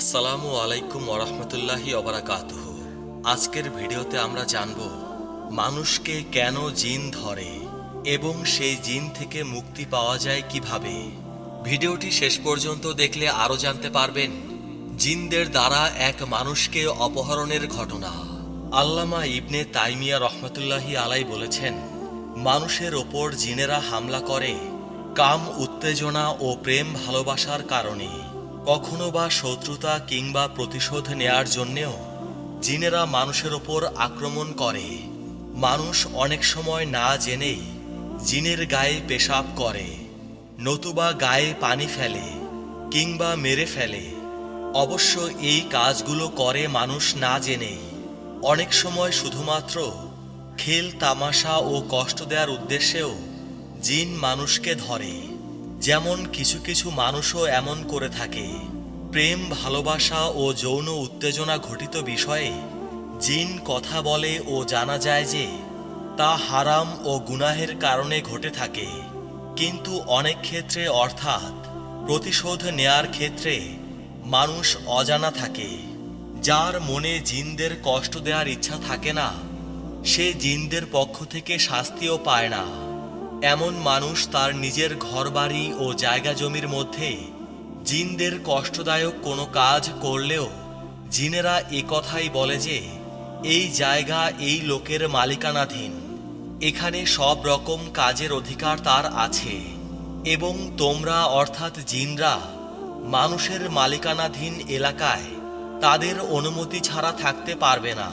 আসসালামু আলাইকুম ওরহমতুল্লাহি অবরাকাতুহ আজকের ভিডিওতে আমরা জানব, মানুষকে কেন জিন ধরে এবং সেই জিন থেকে মুক্তি পাওয়া যায় কীভাবে? ভিডিওটি শেষ পর্যন্ত দেখলে আরও জানতে পারবেন, জিনদের দ্বারা এক মানুষকে অপহরণের ঘটনা। আল্লামা ইবনে তাইমিয়া রহমতুল্লাহি আলাই বলেছেন, মানুষের ওপর জিনেরা হামলা করে কাম, উত্তেজনা ও প্রেম ভালোবাসার কারণে। কখনো বা শত্রুতা কিংবা প্রতিশোধ নেয়ার জন্যেও জিনেরা মানুষের ওপর আক্রমণ করে। মানুষ অনেক সময় না জেনেই জিনের গায়ে পেশাব করে, নতুবা গায়ে পানি ফেলে কিংবা মেরে ফেলে। অবশ্য এই কাজগুলো করে মানুষ না জেনেই। অনেক সময় শুধুমাত্র খেল, তামাশা ও কষ্ট দেওয়ার উদ্দেশ্যেও জিন মানুষকে ধরে। যেমন কিছু কিছু মানুষও এমন করে থাকে। প্রেম, ভালোবাসা ও যৌন উত্তেজনা ঘটিত বিষয়ে জিন কথা বলে ও জানা যায় যে তা হারাম ও গুনাহের কারণে ঘটে থাকে। কিন্তু অনেক ক্ষেত্রে অর্থাৎ প্রতিশোধ নেয়ার ক্ষেত্রে মানুষ অজানা থাকে। যার মনে জিনদের কষ্ট দেওয়ার ইচ্ছা থাকে না, সে জিনদের পক্ষ থেকে শাস্তিও পায় না। এমন মানুষ তার নিজের ঘরবাড়ি ও জায়গা জমির মধ্যে। জিনদের কষ্টদায়ক কোনো কাজ করলেও জিনেরা কথাই বলে যে, এই জায়গা এই লোকের মালিকানাধীন। এখানে সব রকম কাজের অধিকার তার আছে। এবং তোমরা, অর্থাৎ জিনরা, মানুষের মালিকানাধীন এলাকায় তাদের অনুমতি ছাড়া থাকতে পারবে না।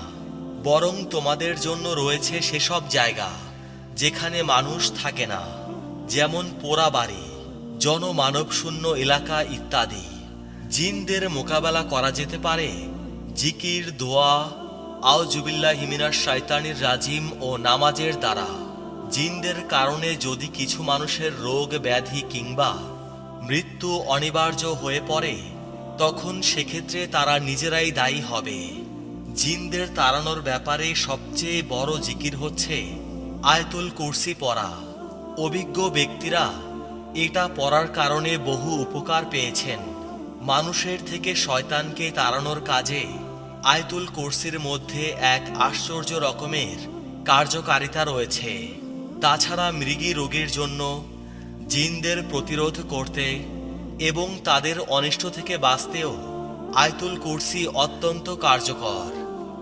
বরং তোমাদের জন্য রয়েছে সেসব জায়গা। যেখানে মানুষ থাকে না, যেমন পোড়া বাড়ি, জনমানবশূন্য এলাকা ইত্যাদি। জিনদের মোকাবেলা করা যেতে পারে। জিকির, দোয়া আও জুবিল্লা হিমিনার শয়তানির রাজিম ও নামাজের দ্বারা। জিনদের কারণে যদি কিছু মানুষের রোগ, ব্যাধি কিংবা মৃত্যু অনিবার্য হয়ে পড়ে, তখন সেক্ষেত্রে তারা নিজেরাই দায়ী হবে। জিনদের তাড়ানোর ব্যাপারে সবচেয়ে বড় জিকির হচ্ছে আয়তুল কুরসি পড়া। অভিজ্ঞ ব্যক্তিরা এটা পড়ার কারণে বহু উপকার পেয়েছেন। মানুষের থেকে শয়তানকে তাড়ানোর কাজে আয়তুল কুরসির মধ্যে এক আশ্চর্য রকমের কার্যকারিতা রয়েছে। তাছাড়া মৃগী রোগীর জন্য জিনদের প্রতিরোধ করতে এবং তাদের অনিষ্ট থেকে বাঁচতেও আয়তুল কুরসি অত্যন্ত কার্যকর।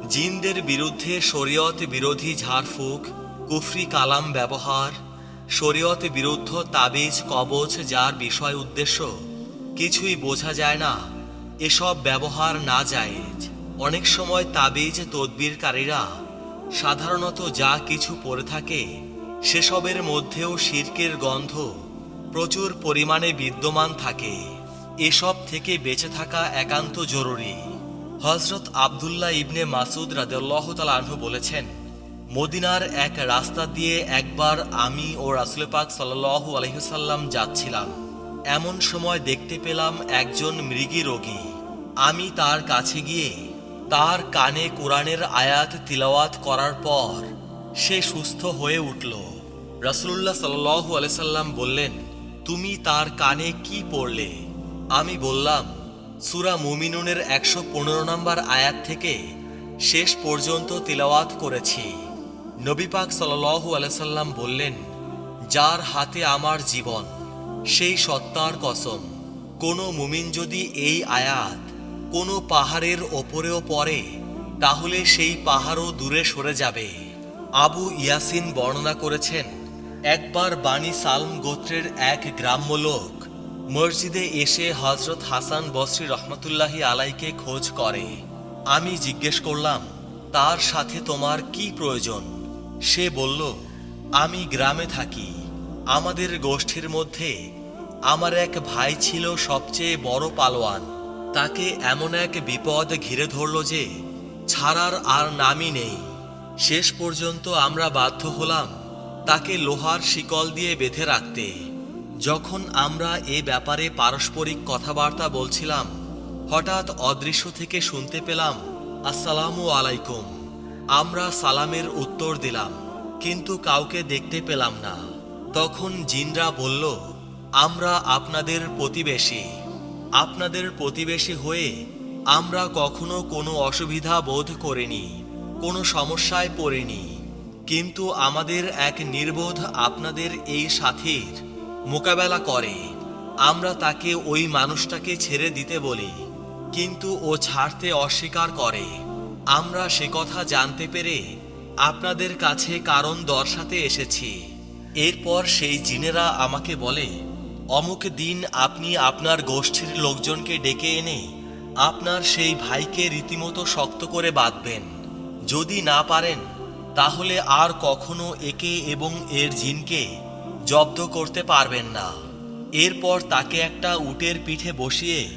জিনদের বিরুদ্ধে শরীয়ত বিরোধী ঝাড়ফুঁক কুফরি কালাম ব্যবহার, শরীয়ত বিরুদ্ধ তাবিজ, কবচ যার বিষয় উদ্দেশ্য, কিছুই বোঝা যায় না। এসব ব্যবহার না জায়েজ অনেক সময় তাবিজ তদবিরকারীরা সাধারণত যা কিছু পড়ে থাকে, সেসবের মধ্যেও শির্কের গন্ধ প্রচুর পরিমাণে বিদ্যমান থাকে। এসব থেকে বেঁচে থাকা একান্ত জরুরি। হজরত আবদুল্লাহ ইবনে মাসুদ রাদেল্লাহ বলেছেন মদিনার এক রাস্তা দিয়ে একবার আমি ও রাসুল পাক সাল্লাহু আলহিসাল্লাম যাচ্ছিলাম। এমন সময় দেখতে পেলাম একজন মৃগী রোগী। আমি তার কাছে গিয়ে তার কানে কোরআনের আয়াত তিলাওয়াত করার পর সে সুস্থ হয়ে উঠল। রাসুল্লাহ সাল্লাহু আলাইসাল্লাম বললেন, তুমি তার কানে কি পড়লে? আমি বললাম, সুরা মুমিনুনের একশো পনেরো নম্বর আয়াত থেকে শেষ পর্যন্ত তিলাওয়াত করেছি। নবী পাক সাল্লাহু আলাইসাল্লাম বললেন, যার হাতে আমার জীবন, সেই সত্তার কসম। কোনো মুমিন যদি এই আয়াত কোনো পাহাড়ের ওপরেও পড়ে, তাহলে সেই পাহাড়ও দূরে সরে যাবে। আবু ইয়াসিন বর্ণনা করেছেন, একবার বানি সালম গোত্রের এক গ্রাম্য লোক মসজিদে এসে হজরত হাসান বসরি রহমতুল্লাহি আলাইকে খোঁজ করে। আমি জিজ্ঞেস করলাম, তার সাথে তোমার কি প্রয়োজন? সে বলল, আমি গ্রামে থাকি। আমাদের গোষ্ঠীর মধ্যে আমার এক ভাই ছিল সবচেয়ে বড় পালোয়ান। তাকে এমন এক বিপদ ঘিরে ধরল যে ছাড়ার আর নামই নেই। শেষ পর্যন্ত আমরা বাধ্য হলাম তাকে লোহার শিকল দিয়ে বেঁধে রাখতে। যখন আমরা এ ব্যাপারে পারস্পরিক কথাবার্তা বলছিলাম, হঠাৎ অদৃশ্য থেকে শুনতে পেলাম, আসসালামু আলাইকুম। আমরা সালামের উত্তর দিলাম, কিন্তু কাউকে দেখতে পেলাম না। তখন জিনরা বলল, আমরা আপনাদের প্রতিবেশী। আপনাদের প্রতিবেশী হয়ে আমরা কখনো কোনো অসুবিধা বোধ করিনি, কোনো সমস্যায় পড়িনি। কিন্তু আমাদের এক নির্বোধ আপনাদের এই সাথীর মোকাবেলা করে। আমরা তাকে ওই মানুষটাকে ছেড়ে দিতে বলি, কিন্তু ও ছাড়তে অস্বীকার করে। আমরা সে কথা জানতে পেরে আপনাদের কাছে কারণ দর্শাতে এসেছি। এরপর সেই জিনেরা আমাকে বলে, অমুক দিন আপনি আপনার গোষ্ঠীর লোকজনকে ডেকে এনে আপনার সেই ভাইকে রীতিমতো শক্ত করে বাঁধবেন। যদি না পারেন, তাহলে আর কখনো একে এবং এর জিনকে জব্দ করতে পারবেন না। এরপর তাকে একটা উটের পিঠে বসিয়ে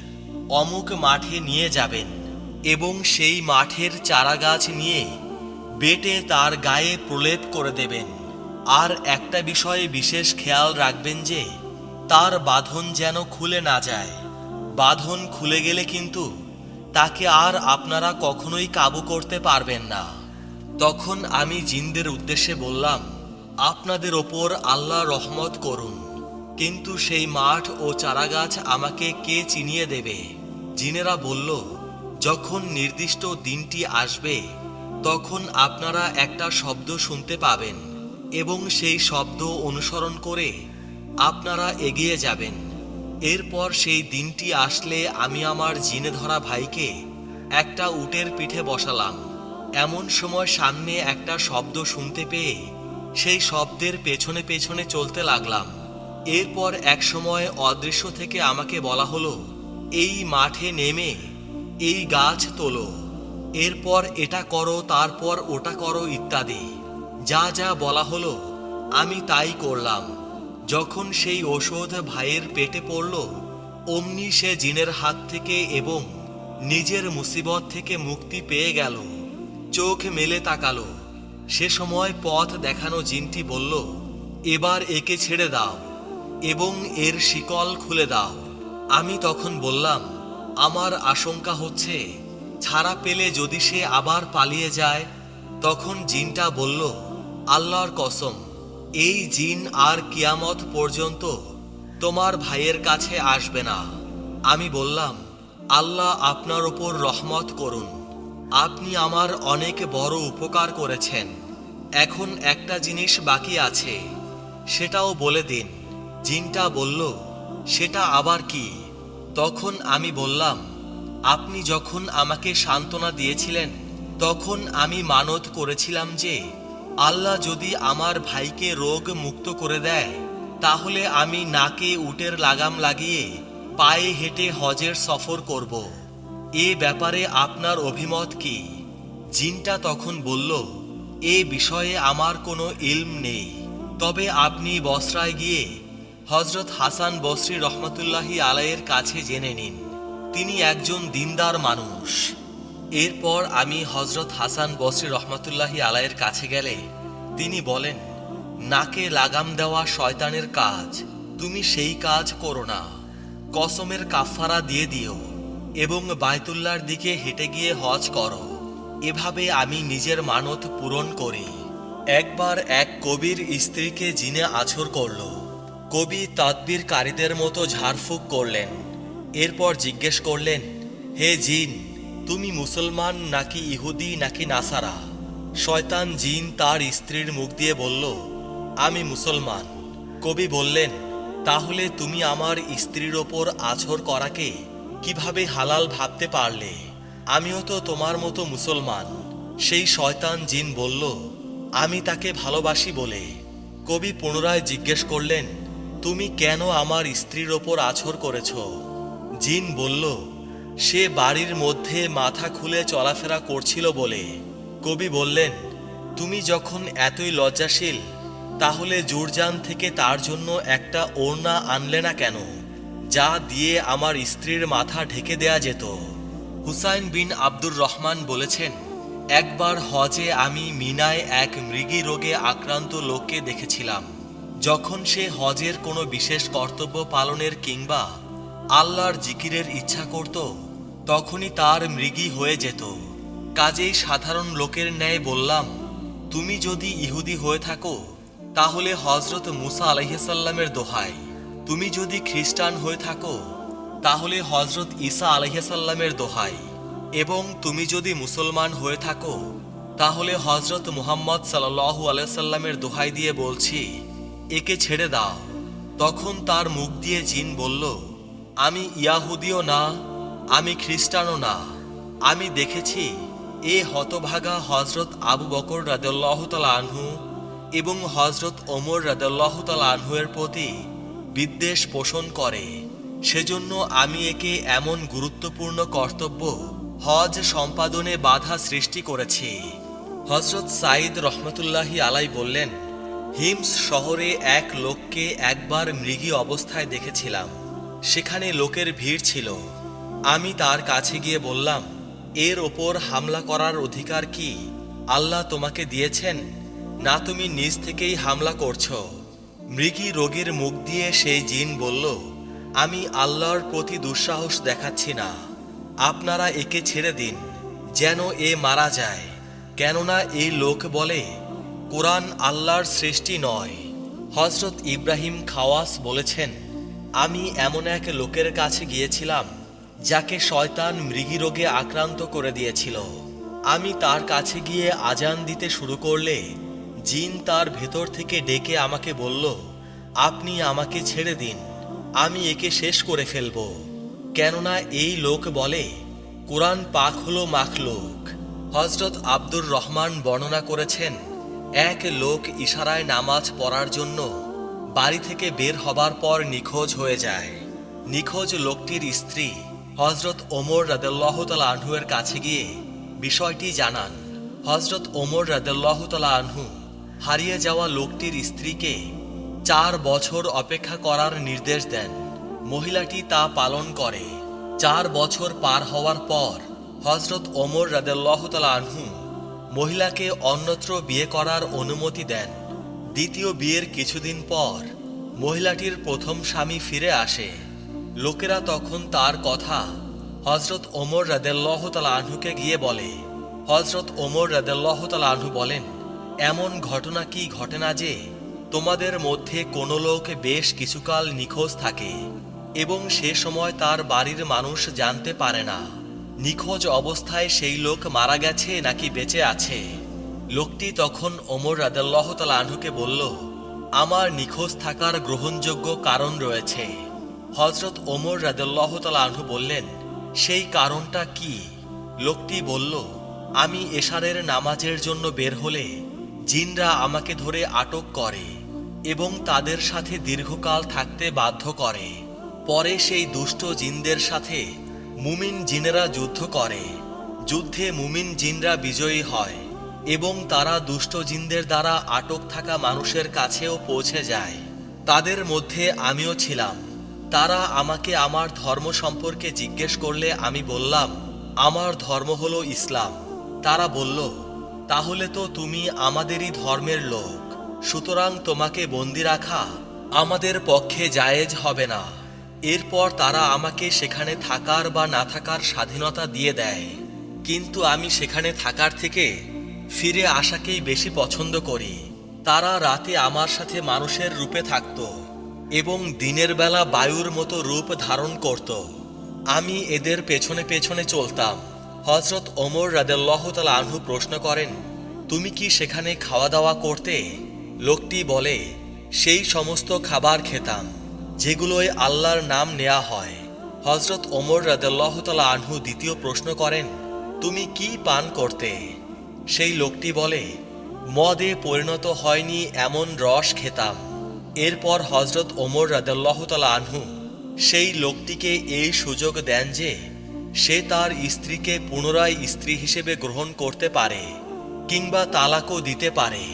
অমুক মাঠে নিয়ে যাবেন। এবং সেই মাঠের চারাগাছ নিয়ে বেটে তার গায়ে প্রলেপ করে দেবেন। আর একটা বিষয়ে বিশেষ খেয়াল রাখবেন যে, তার বাঁধন যেন খুলে না যায়। বাঁধন খুলে গেলে কিন্তু তাকে আর আপনারা কখনোই কাবু করতে পারবেন না। তখন আমি জিনদের উদ্দেশ্যে বললাম, আপনাদের ওপর আল্লাহ রহমত করুন। কিন্তু সেই মাঠ ও চারাগাছ আমাকে কে চিনিয়ে দেবে? জিনেরা বলল যখন নির্দিষ্ট দিনটি আসবে, তখন আপনারা একটা শব্দ শুনতে পাবেন এবং সেই শব্দ অনুসরণ করে আপনারা এগিয়ে যাবেন। এরপর সেই দিনটি আসলে আমি আমার জিনে ধরা ভাইকে একটা উটের পিঠে বসালাম। এমন সময় সামনে একটা শব্দ শুনতে পেয়ে সেই শব্দের পেছনে পেছনে চলতে লাগলাম। এরপর এক সময় অদৃশ্য থেকে আমাকে বলা হলো, এই মাঠে নেমে এই গাছ তোলো, এরপর এটা করো, তারপর ওটা করো ইত্যাদি। যা যা বলা হলো, আমি তাই করলাম। যখন সেই ওষুধ ভাইয়ের পেটে পড়ল, অমনি সে জিনের হাত থেকে এবং নিজের মুসিবত থেকে মুক্তি পেয়ে গেল। চোখ মেলে তাকালো। সে সময় পথ দেখানো জিনটি বলল, এবার একে ছেড়ে দাও এবং এর শিকল খুলে দাও। আমি তখন বললাম আমার আশঙ্কা হচ্ছে, ছাড়া পেলে যদি সে আবার পালিয়ে যায়, তখন জিনটা বলল, আল্লাহর কসম, এই জিন আর কিয়ামত পর্যন্ত তোমার ভাইয়ের কাছে আসবে না। আমি বললাম, আল্লাহ আপনার ওপর রহমত করুন। আপনি আমার অনেক বড় উপকার করেছেন। এখন একটা জিনিস বাকি আছে। সেটাও বলে দিন। জিনটা বলল, সেটা আবার কি? তখন আমি বললাম, আপনি যখন আমাকে সান্ত্বনা দিয়েছিলেন, তখন আমি মানত করেছিলাম যে, আল্লাহ যদি আমার ভাইকে রোগ মুক্ত করে দেয়, তাহলে আমি নাকে উটের লাগাম লাগিয়ে পায়ে হেঁটে হজের সফর করব। এ ব্যাপারে আপনার অভিমত কি? জিনটা তখন বলল, এ বিষয়ে আমার কোনো ইলম নেই। তবে আপনি বসরায় গিয়ে হজরত হাসান বসরি রহমতুল্লাহি আলাইয়ের কাছে জেনে নিন, তিনি একজন দিনদার মানুষ। এরপর আমি হজরত হাসান বসরি রহমতুল্লাহি আলাইয়ের কাছে গেলে, তিনি বলেন, নাকে লাগাম দেওয়া শয়তানের কাজ, তুমি সেই কাজ করো না। কসমের কাফারা দিয়ে দিও এবং বায়তুল্লার দিকে হেঁটে গিয়ে হজ করো। এভাবে আমি নিজের মানত পূরণ করি। একবার এক কবির স্ত্রীকে জিনে আছর করল। কবি তাদবিরকারীদের মতো ঝাড়ফুঁক করলেন। এরপর জিজ্ঞেস করলেন, হে জিন, তুমি মুসলমান নাকি ইহুদি নাকি নাসারা? শয়তান জিন তার স্ত্রীর মুখ দিয়ে বলল, আমি মুসলমান। কবি বললেন, তাহলে তুমি আমার স্ত্রীর ওপর আছর করাকে কীভাবে হালাল ভাবতে পারলে? আমিও তো তোমার মতো মুসলমান। সেই শয়তান জিন বলল, আমি তাকে ভালোবাসি বলে। কবি পুনরায় জিজ্ঞেস করলেন তুমি কেন আমার স্ত্রীর ওপর আছর করেছ? জিন বলল, সে বাড়ির মধ্যে মাথা খুলে চলাফেরা করছিল বলে। কবি বললেন, তুমি যখন এতই লজ্জাশীল, তাহলে জুরজান থেকে তার জন্য একটা ওড়না আনলে না কেন, যা দিয়ে আমার স্ত্রীর মাথা ঢেকে দেয়া যেত? হুসাইন বিন আব্দুর রহমান বলেছেন, একবার হজে আমি মিনায় এক মৃগী রোগে আক্রান্ত লোককে দেখেছিলাম। যখন সে হজের কোনো বিশেষ কর্তব্য পালনের কিংবা আল্লাহর জিকিরের ইচ্ছা করত, তখনই তার মৃগী হয়ে যেত। কাজেই সাধারণ লোকের ন্যায় বললাম, তুমি যদি ইহুদি হয়ে থাকো, তাহলে হজরত মুসা আলহিসাল্লামের দোহাই। তুমি যদি খ্রিস্টান হয়ে থাকো, তাহলে হজরত ঈসা আলহিসাল্লামের দোহাই। এবং তুমি যদি মুসলমান হয়ে থাকো, তাহলে হজরত মুহাম্মদ সাল্লাল্লাহু আলাইসাল্লামের দোহাই দিয়ে বলছি একে ছেড়ে দাও। তখন তার মুখ দিয়ে জিন বলল, আমি ইয়াহুদিও না, আমি খ্রিস্টানও না। আমি দেখেছি এ হতভাগা হজরত আবু বকর রাদেল্লাহ তালা আনহু এবং হজরত ওমর রাদেল্লাহ তালা আনহুয়ের প্রতি বিদ্বেষ পোষণ করে। সেজন্য আমি একে এমন গুরুত্বপূর্ণ কর্তব্য হজ সম্পাদনে বাধা সৃষ্টি করেছি। হজরত সাইদ রহমতুল্লাহি আলাই বললেন হিমস শহরে এক লোককে একবার মৃগী অবস্থায় দেখেছিলাম। সেখানে লোকের ভিড় ছিল। আমি তার কাছে গিয়ে বললাম, এর ওপর হামলা করার অধিকার কি? আল্লাহ তোমাকে দিয়েছেন? না তুমি নিজ থেকেই হামলা করছ? মৃগী রোগীর মুখ দিয়ে সেই জিন বলল, আমি আল্লাহর প্রতি দুঃসাহস দেখাচ্ছি না। আপনারা একে ছেড়ে দিন, যেন এ মারা যায়। কেননা এই লোক বলে কোরআন আল্লাহর সৃষ্টি নয়। হজরত ইব্রাহিম খাওয়াস বলেছেন, আমি এমন এক লোকের কাছে গিয়েছিলাম, যাকে শয়তান মৃগী রোগে আক্রান্ত করে দিয়েছিল। আমি তার কাছে গিয়ে আজান দিতে শুরু করলে, জিন তার ভেতর থেকে ডেকে আমাকে বলল, আপনি আমাকে ছেড়ে দিন, আমি একে শেষ করে ফেলব। কেননা এই লোক বলে, কোরআন পাক হলো মাখলুক। হজরত আব্দুর রহমান বর্ণনা করেছেন এক লোক ইশারায় নামাজ পড়ার জন্য বাড়ি থেকে বের হবার পর নিখোঁজ হয়ে যায়। নিখোঁজ লোকটির স্ত্রী হজরত ওমর রাদেল্লাহ তালা আনহুয়ের কাছে গিয়ে বিষয়টি জানান। হজরত ওমর রাদেল্লাহ আনহু হারিয়ে যাওয়া লোকটির স্ত্রীকে চার বছর অপেক্ষা করার নির্দেশ দেন। মহিলাটি তা পালন করে। চার বছর পার হওয়ার পর হজরত ওমর রাদেল্লাহ আনহু মহিলাকে অন্যত্র বিয়ে করার অনুমতি দেন। দ্বিতীয় বিয়ের কিছুদিন পর মহিলাটির প্রথম স্বামী ফিরে আসে। লোকেরা তখন তার কথা হজরত ওমর রাদেল্লাহ আনহুকে গিয়ে বলে হজরত ওমর রাদেল্লাহ আনহু বলেন, এমন ঘটনা কি ঘটে না যে তোমাদের মধ্যে কোনো লোক বেশ কিছুকাল নিখোঁজ থাকে এবং সে সময় তার বাড়ির মানুষ জানতে পারে না? নিখোঁজ অবস্থায় সেই লোক মারা গেছে নাকি বেঁচে আছে। লোকটি তখন ওমর রাদাল্লাহ তাল আনহুকে বলল, আমার নিখোঁজ থাকার গ্রহণযোগ্য কারণ রয়েছে। হজরত ওমর রাদাল্লাহ তাল আনহু বললেন, সেই কারণটা কি? লোকটি বলল, আমি এশারের নামাজের জন্য বের হলে জিনরা আমাকে ধরে আটক করে এবং তাদের সাথে দীর্ঘকাল থাকতে বাধ্য করে। পরে সেই দুষ্ট জিনদের সাথে মুমিন জিনেরা যুদ্ধ করে। যুদ্ধে মুমিন জিনরা বিজয়ী হয় এবং তারা দুষ্ট জিনদের দ্বারা আটক থাকা মানুষের কাছেও পৌঁছে যায়। তাদের মধ্যে আমিও ছিলাম। তারা আমাকে আমার ধর্ম সম্পর্কে জিজ্ঞেস করলে আমি বললাম, আমার ধর্ম হলো ইসলাম। তারা বলল, তাহলে তো তুমি আমাদেরই ধর্মের লোক। সুতরাং তোমাকে বন্দি রাখা আমাদের পক্ষে জায়েজ হবে না। এরপর তারা আমাকে সেখানে থাকার বা না থাকার স্বাধীনতা দিয়ে দেয়। কিন্তু আমি সেখানে থাকার থেকে ফিরে আসাকেই বেশি পছন্দ করি। তারা রাতে আমার সাথে মানুষের রূপে থাকত এবং দিনের বেলা বায়ুর মতো রূপ ধারণ করত। আমি এদের পেছনে পেছনে চলতাম। হজরত ওমর রাদেল্লাহ তালা আনহু প্রশ্ন করেন, তুমি কি সেখানে খাওয়া দাওয়া করতে? লোকটি বলে, সেই সমস্ত খাবার খেতাম। যেগুলোয় আল্লাহর নাম নেয়া হয়। হজরত ওমর রাদেল্লাহ তালা আনহু দ্বিতীয় প্রশ্ন করেন, তুমি কি পান করতে? সেই লোকটি বলে, মদে পরিণত হয়নি এমন রস খেতাম। এরপর হজরত ওমর রাদেল্লাহ তালা আনহু সেই লোকটিকে এই সুযোগ দেন যে, সে তার স্ত্রীকে পুনরায় স্ত্রী হিসেবে গ্রহণ করতে পারে কিংবা তালাকও দিতে পারে।